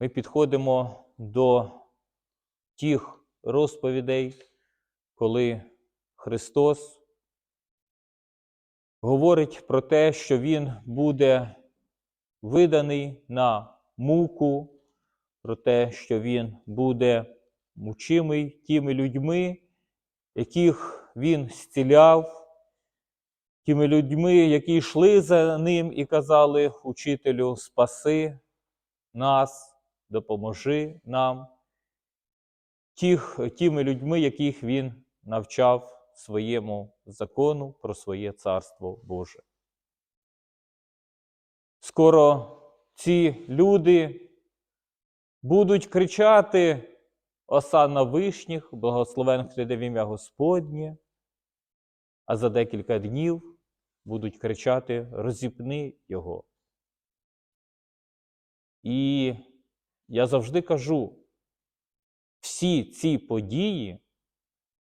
ми підходимо до тих розповідей, коли Христос говорить про те, що Він буде виданий на муку, про те, що Він буде мучимий тими людьми, яких Він зціляв, тими людьми, які йшли за ним і казали учителю, спаси нас, допоможи нам, тих, тими людьми, яких він навчав своєму закону про своє царство Боже. Скоро ці люди будуть кричати Осанна вишніх, благословен хто йде в ім'я Господнє, а за декілька днів будуть кричати Розіпни Його. І я завжди кажу, всі ці події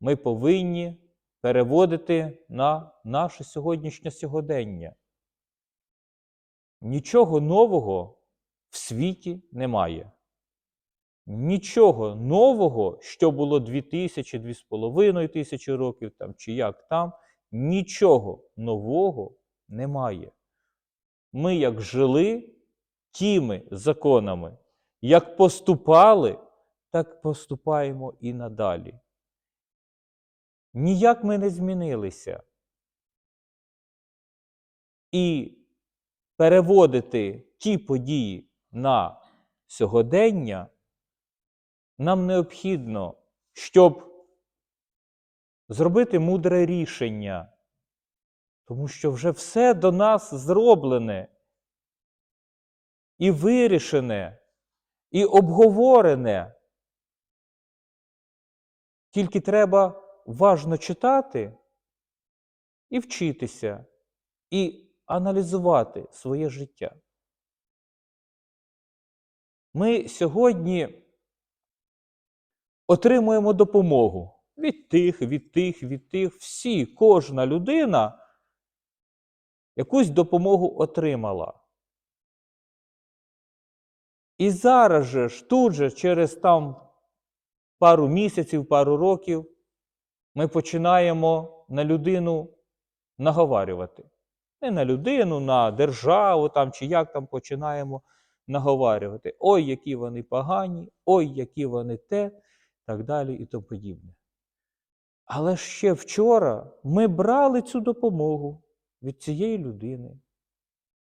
ми повинні переводити на наше сьогоднішнє сьогодення. Нічого нового в світі немає. Нічого нового, що було 2000, 2,5 тисячі років там, чи як там, нічого нового немає. Ми як жили тими законами, як поступали, так поступаємо і надалі. Ніяк ми не змінилися. І переводити ті події на сьогодення нам необхідно, щоб зробити мудре рішення, тому що вже все до нас зроблене і вирішене, і обговорене. Тільки треба важно читати і вчитися, і аналізувати своє життя. Ми сьогодні отримуємо допомогу від тих, від тих, від тих. Всі, кожна людина якусь допомогу отримала. І зараз же ж, тут же, через там пару місяців, пару років, ми починаємо на людину наговарювати. Не на людину, на державу там, чи як там починаємо наговарювати. Ой, які вони погані, ой, які вони те, так далі і тому подібне. Але ще вчора ми брали цю допомогу від цієї людини.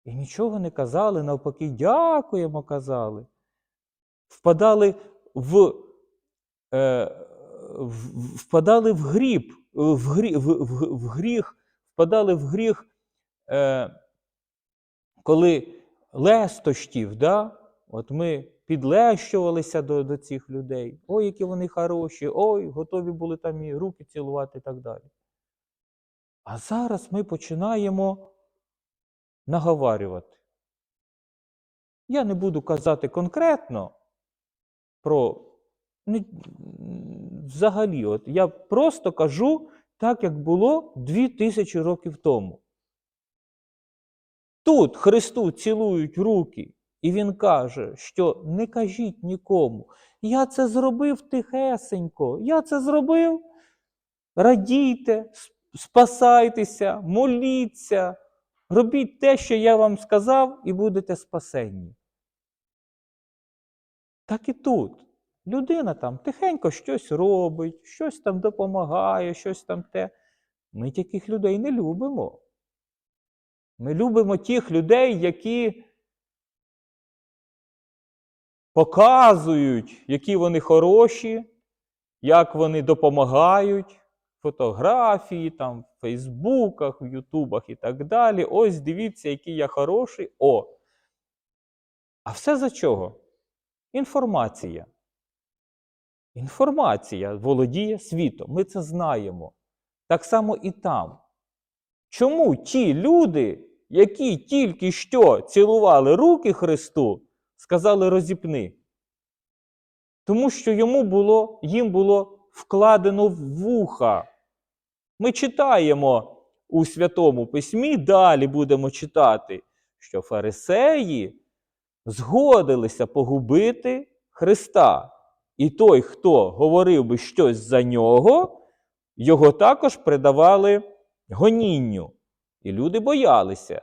І нічого не казали, навпаки, дякуємо, казали. Впадали в, е, впадали в гріб, в, грі, в, в, в гріх, впадали в гріх, е, коли лестощів, да? от ми підлещувалися до, до цих людей. Ой, які вони хороші, ой, готові були там і руки цілувати і так далі. А зараз ми починаємо наговарювати. Я не буду казати конкретно про не, взагалі, от я просто кажу так, як було 2000 років тому. Тут Христу цілують руки, і Він каже, що не кажіть нікому. Я це зробив тихесенько, я це зробив. Радійте, спасайтеся, моліться, робіть те, що я вам сказав, і будете спасенні. Так і тут. Людина там тихенько щось робить, щось там допомагає, щось там те. Ми таких людей не любимо. Ми любимо тих людей, які показують, які вони хороші, як вони допомагають, фотографії там, в Фейсбуках, в Ютубах і так далі. Ось дивіться, який я хороший. О. А все за чого? Інформація. Інформація володіє світом. Ми це знаємо. Так само і там. Чому ті люди, які тільки що цілували руки Христу, сказали розіпни? Тому що йому було, їм було вкладено в вуха. Ми читаємо у Святому Письмі, далі будемо читати, що фарисеї згодилися погубити Христа. І той, хто говорив би щось за нього, його також придавали гонінню. І люди боялися.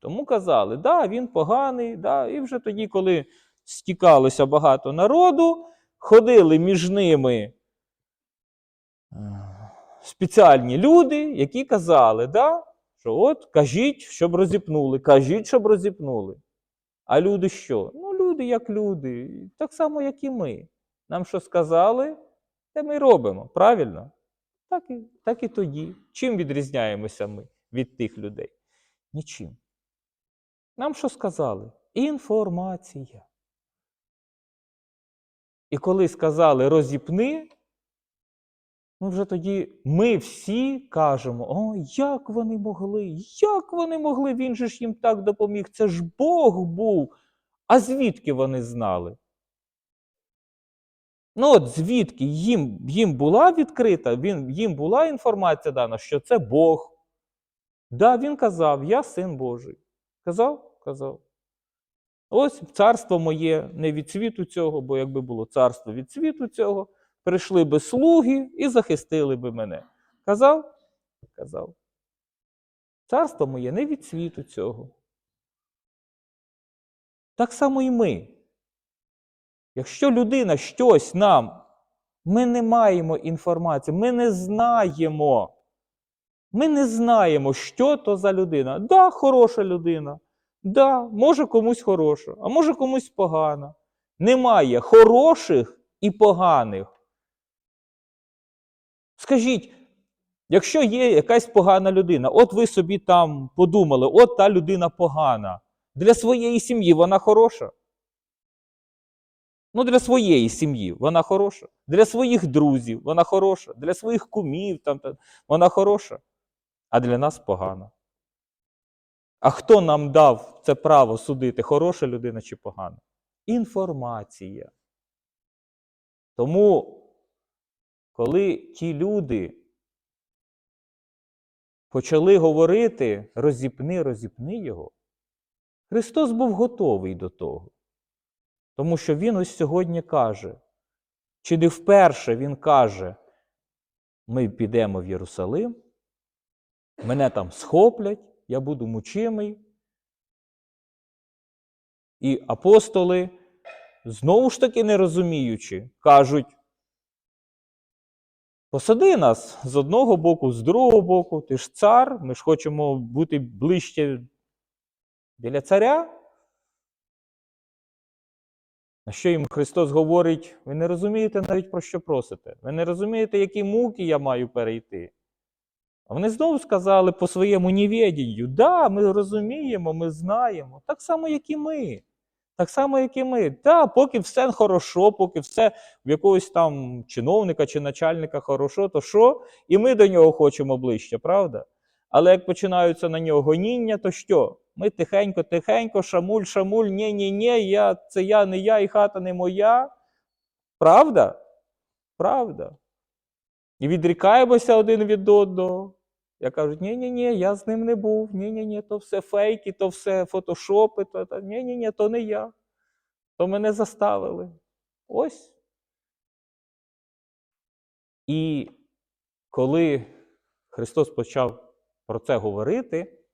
Тому казали, да, він поганий, да. і вже тоді, коли стікалося багато народу, ходили між ними спеціальні люди, які казали, да, що от кажіть, щоб розіпнули, кажіть, щоб розіпнули. А люди що? Ну, люди як люди, так само, як і ми. Нам що сказали, те ми робимо, правильно? Так і, так і тоді. Чим відрізняємося ми від тих людей? Нічим. Нам що сказали? Інформація. І коли сказали розіпни, ну вже тоді ми всі кажемо: о, як вони могли, як вони могли, він же ж їм так допоміг, це ж Бог був. А звідки вони знали? Ну, от звідки їм, їм була відкрита, він, їм була інформація дана, що це Бог. Да, він казав, я син Божий. Казав? Казав. Ось царство моє не від світу цього, бо якби було царство від світу цього, прийшли би слуги і захистили би мене. Казав? Казав. Царство моє не від світу цього. Так само і ми. Якщо людина щось нам, ми не маємо інформації, ми не знаємо. Ми не знаємо, що то за людина. Да, хороша людина. Да, може комусь хороша, а може комусь погана. Немає хороших і поганих. Скажіть, якщо є якась погана людина, от ви собі там подумали, от та людина погана. Для своєї сім'ї вона хороша. Ну, для своєї сім'ї вона хороша. Для своїх друзів вона хороша, для своїх кумів там, там, вона хороша, а для нас погана. А хто нам дав це право судити, хороша людина чи погана? Інформація. Тому, коли ті люди почали говорити розіпни, розіпни його, Христос був готовий до того. Тому що Він ось сьогодні каже, чи не вперше Він каже, ми підемо в Єрусалим, мене там схоплять, я буду мучимий. І апостоли, знову ж таки не розуміючи, кажуть, посади нас з одного боку, з другого боку, ти ж цар, ми ж хочемо бути ближче біля царя. На що їм Христос говорить, ви не розумієте навіть про що просите. Ви не розумієте, які муки я маю перейти. А вони знову сказали по своєму невідінню, да, ми розуміємо, ми знаємо. Так само, як і ми. Так само, як і ми. Да, поки все хорошо, поки все в якогось там чиновника чи начальника хорошо, то що? І ми до нього хочемо ближче, правда? Але як починаються на нього гоніння, то що? Ми тихенько, тихенько, шамуль, шамуль, ні, ні, ні, я, це я, не я, і хата не моя. Правда? Правда. І відрікаємося один від одного. Я кажуть, ні, ні, ні, я з ним не був. Ні, ні, ні, то все фейки, то все фотошопи, то, то ні, ні, ні, то не я. То мене заставили. Ось. І коли Христос почав про це говорити,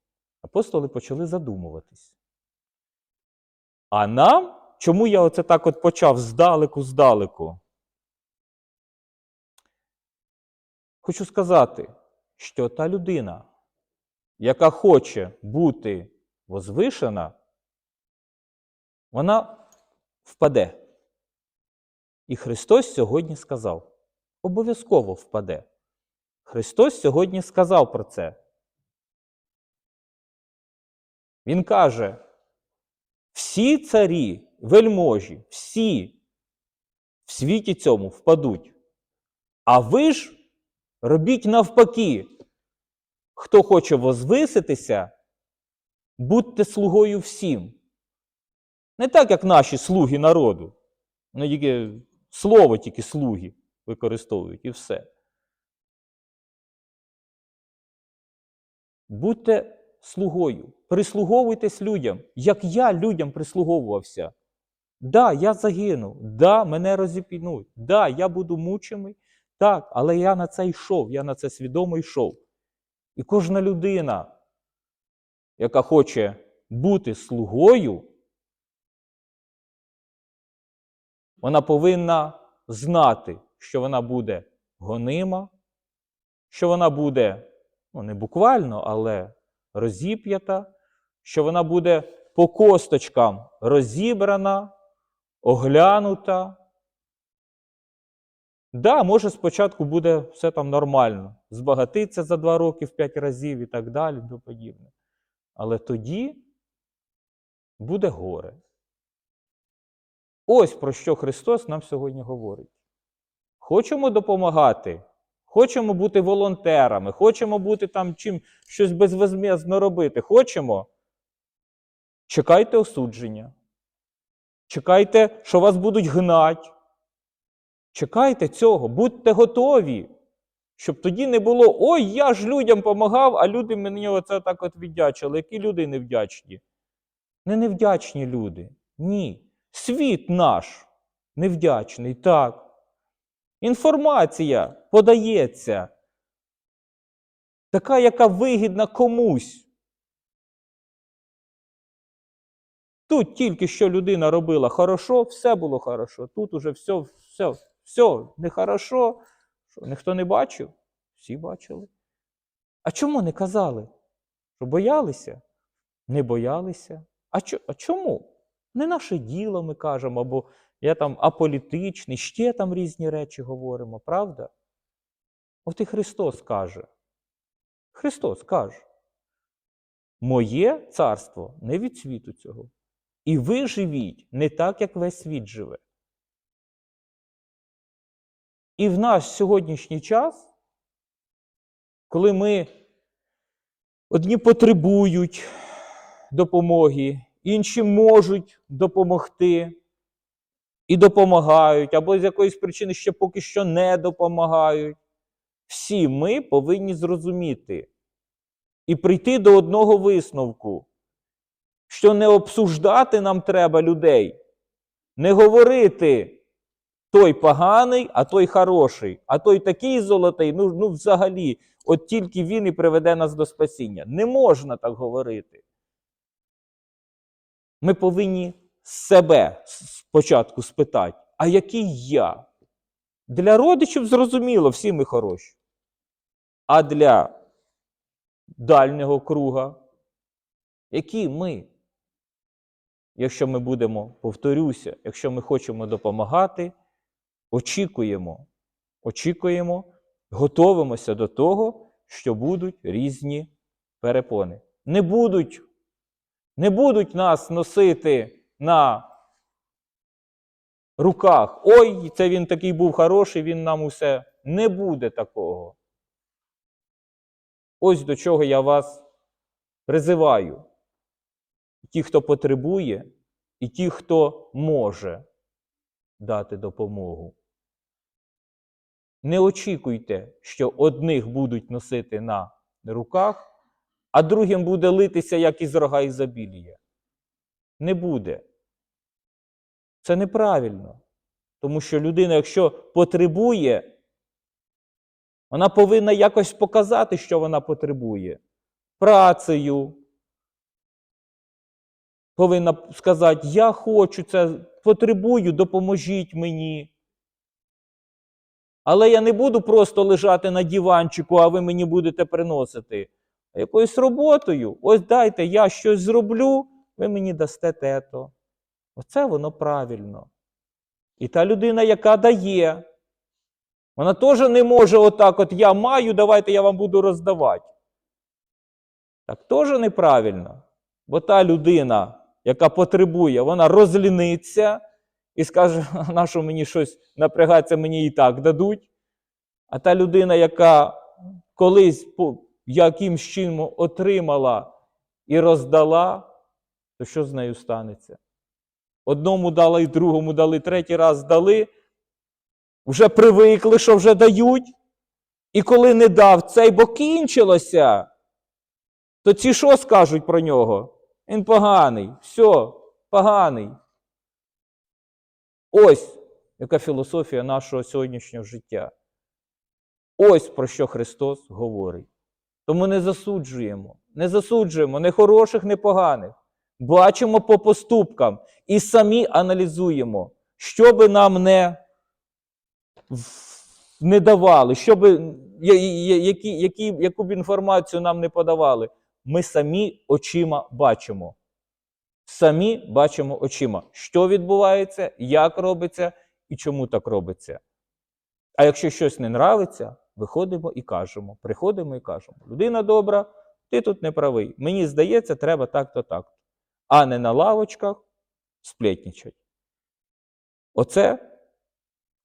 апостоли почали задумуватись. А нам, чому я оце так от почав здалеку, здалеку? Хочу сказати, що та людина, яка хоче бути возвишена, вона впаде. І Христос сьогодні сказав: обов'язково впаде. Христос сьогодні сказав про це. Він каже: всі царі, вельможі, всі в світі цьому впадуть. А ви ж робіть навпаки. Хто хоче возвиситися, будьте слугою всім. Не так, як наші слуги народу. Вони тільки слово тільки слуги використовують і все. Будьте слугою. Прислуговуйтесь людям, як я людям прислуговувався. Да, я загину, да, мене розіпінуть, да, я буду мучений, так, але я на це йшов, я на це свідомо йшов. І кожна людина, яка хоче бути слугою, вона повинна знати, що вона буде гонима, що вона буде, ну не буквально, але розіп'ята, що вона буде по косточкам розібрана, оглянута. Да, може, спочатку буде все там нормально, збагатиться за два роки в п'ять разів і так далі, і подібне. Але тоді буде горе. Ось про що Христос нам сьогодні говорить. Хочемо допомагати, хочемо бути волонтерами, хочемо бути там чим щось безвозмездно робити. Хочемо. Чекайте осудження. Чекайте, що вас будуть гнать. Чекайте цього, будьте готові, щоб тоді не було ой, я ж людям помагав, а люди мені оце так от віддячили. Які люди невдячні? Не невдячні люди. Ні. Світ наш невдячний, так. Інформація подається. Така, яка вигідна комусь. Тут тільки що людина робила хорошо, все було хорошо. Тут уже все, все, все нехорошо. Що, ніхто не бачив? Всі бачили. А чому не казали? Що боялися? Не боялися. А, чо, а чому? Не наше діло, ми кажемо, або я там аполітичний, ще там різні речі говоримо, правда? От і Христос каже. Христос каже. Моє царство не від світу цього. І ви живіть не так, як весь світ живе. І в наш сьогоднішній час, коли ми одні потребують допомоги, інші можуть допомогти і допомагають, або з якоїсь причини ще поки що не допомагають, всі ми повинні зрозуміти і прийти до одного висновку, що не обсуждати нам треба людей, не говорити той поганий, а той хороший, а той такий золотий, ну, ну взагалі, от тільки він і приведе нас до спасіння. Не можна так говорити. Ми повинні себе спочатку спитати, а який я? Для родичів зрозуміло, всі ми хороші. А для дальнього круга, які ми? Якщо ми будемо, повторюся, якщо ми хочемо допомагати, очікуємо, очікуємо, готовимося до того, що будуть різні перепони. Не будуть, не будуть нас носити на руках. Ой, це він такий був хороший, він нам усе. Не буде такого. Ось до чого я вас призиваю. Ті, хто потребує, і ті, хто може дати допомогу. Не очікуйте, що одних будуть носити на руках, а другим буде литися, як із рога ізобілія. Не буде. Це неправильно. Тому що людина, якщо потребує, вона повинна якось показати, що вона потребує. Працею. Повинна сказати, я хочу це, потребую, допоможіть мені. Але я не буду просто лежати на диванчику, а ви мені будете приносити. А якоюсь роботою, ось дайте, я щось зроблю, ви мені дасте тето. Оце воно правильно. І та людина, яка дає, вона теж не може отак, от я маю, давайте я вам буду роздавати. Так теж неправильно. Бо та людина, яка потребує, вона розліниться і скаже, на що мені щось напрягатися, мені і так дадуть. А та людина, яка колись якимсь чином отримала і роздала, то що з нею станеться? Одному дали, другому дали, третій раз дали, вже привикли, що вже дають. І коли не дав цей, бо кінчилося, То ці що скажуть про нього? Він поганий, все, поганий. Ось яка філософія нашого сьогоднішнього життя. Ось про що Христос говорить. Тому не засуджуємо, не засуджуємо не хороших, не поганих. Бачимо по поступкам і самі аналізуємо, що би нам не, не давали, що би, які, які, яку б інформацію нам не подавали. Ми самі очима бачимо. Самі бачимо очима, що відбувається, як робиться і чому так робиться. А якщо щось не нравиться, виходимо і кажемо. Приходимо і кажемо: людина добра, ти тут не правий. Мені здається, треба так-то так. А не на лавочках сплетнічать. Оце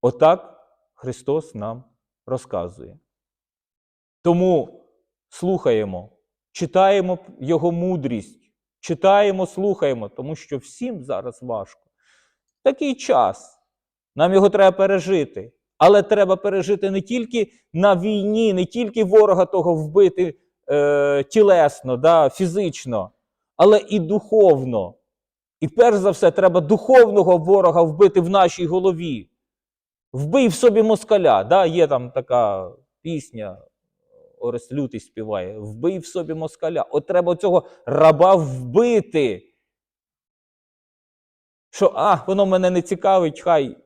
отак Христос нам розказує. Тому слухаємо, читаємо Його мудрість, читаємо, слухаємо, тому що всім зараз важко. Такий час. Нам його треба пережити. Але треба пережити не тільки на війні, не тільки ворога того вбити е, тілесно, да, фізично, але і духовно. І перш за все, треба духовного ворога вбити в нашій голові. Вбий в собі москаля. Да, Є там така пісня, Орест Лютий співає: Вбий в собі москаля. От треба цього раба вбити. Що, а, воно мене не цікавить, хай.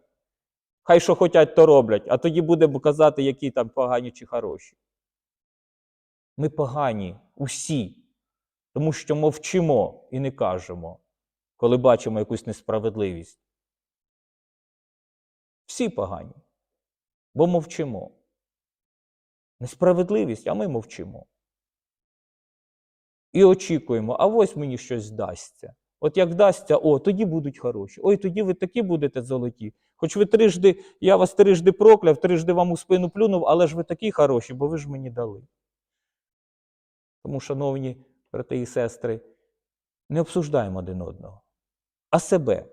Хай що хотять, то роблять, а тоді будемо казати, які там погані чи хороші. Ми погані усі, тому що мовчимо і не кажемо, коли бачимо якусь несправедливість. Всі погані, бо мовчимо. Несправедливість, а ми мовчимо. І очікуємо, а ось мені щось здасться. От як вдасться, о, тоді будуть хороші. Ой, тоді ви такі будете золоті. Хоч ви трижди, я вас трижди прокляв, трижди вам у спину плюнув, але ж ви такі хороші, бо ви ж мені дали. Тому, шановні брати і сестри, не обсуждаємо один одного, а себе.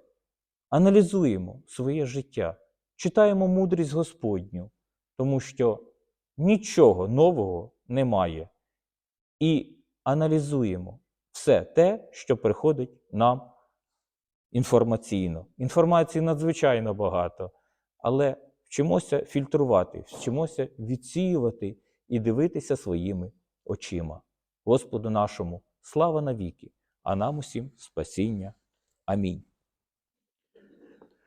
Аналізуємо своє життя, читаємо мудрість Господню, тому що нічого нового немає. І аналізуємо все те, що приходить нам інформаційно. Інформації надзвичайно багато, але вчимося фільтрувати, вчимося відсіювати і дивитися своїми очима. Господу нашому слава навіки, а нам усім спасіння. Амінь.